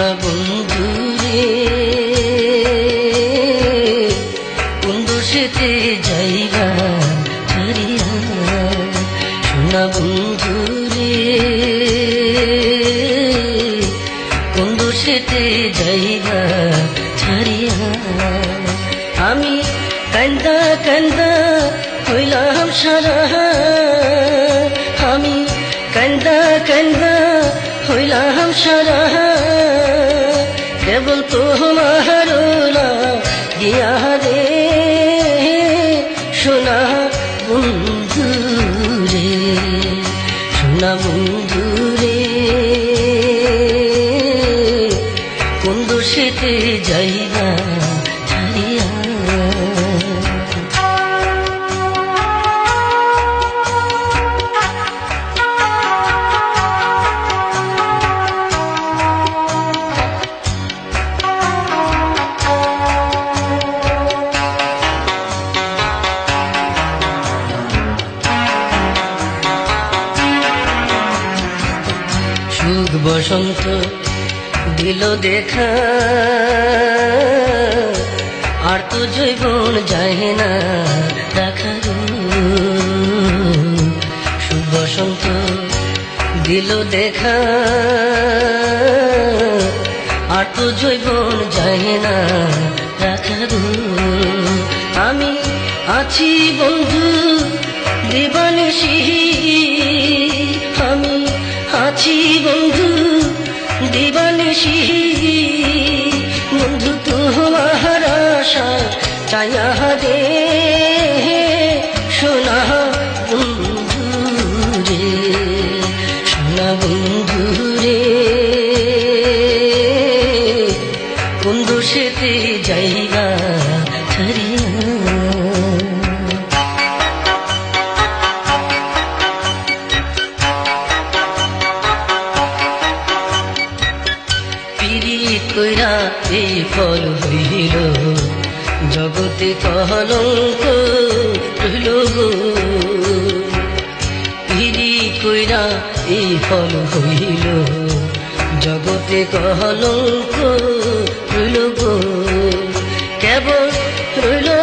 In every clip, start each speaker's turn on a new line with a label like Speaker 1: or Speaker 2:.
Speaker 1: না বন্ধু রে কোন দোষেতে যাইবা হারিয়া? শোনা বন্ধু রে কোন দোষেতে যাইবা ছাড়িয়া আমি কান্দা কান্দা হইলাম সারা আমি কান্দা কান্দা হইলাম সারা সোনা বন্ধুরে সোনা বন্ধু কোন দোষেতে যাইবা? বসন্ত দিল দেখা। আর তো জৈবন যায় না দেখা গো। সুখ বসন্ত দিল দেখা। আর তো জৈবন যায় না দেখা আমি আছি বন্ধু, দেবানিসি। দিবানিসি বন্ধু তোমার আশা চায়া রে সোনা বন্ধু রে সোনা বন্ধু কোন দোষেতে যাইবা কইরা এই ফল হইল। জগতে কলঙ্ক রইল গো। কইরা এই ফল হইল। জগতে কলঙ্ক রইল গো। কেবল রইল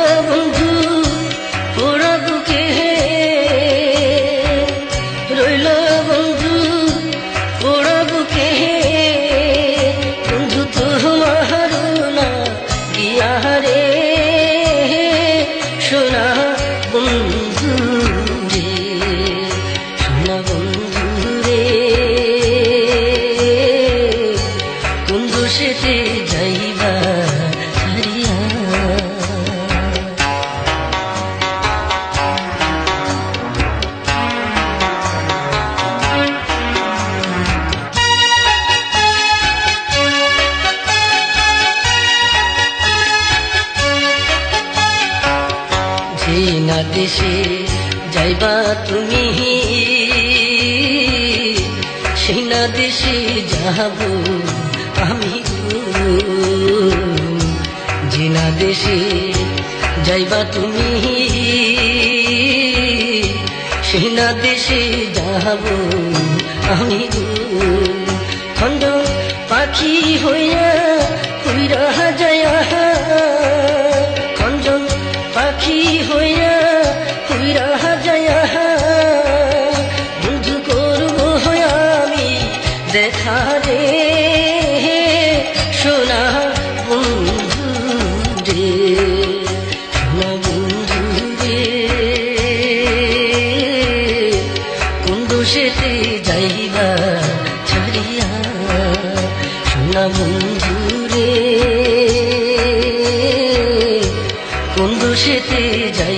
Speaker 1: দেশে যাইবা তুমি সেই না দেশে যাব আমি গো। যে না দেশে যাইবা তুমি সেই না দেশে যাব আমি। খন্ড পাখি হইয়া উইরা যায় খঞ্জন পাখি হইয়া দোষেতে যাইবা ছাড়িয়া সোনা বন্ধুরে কোন দোষেতে যাই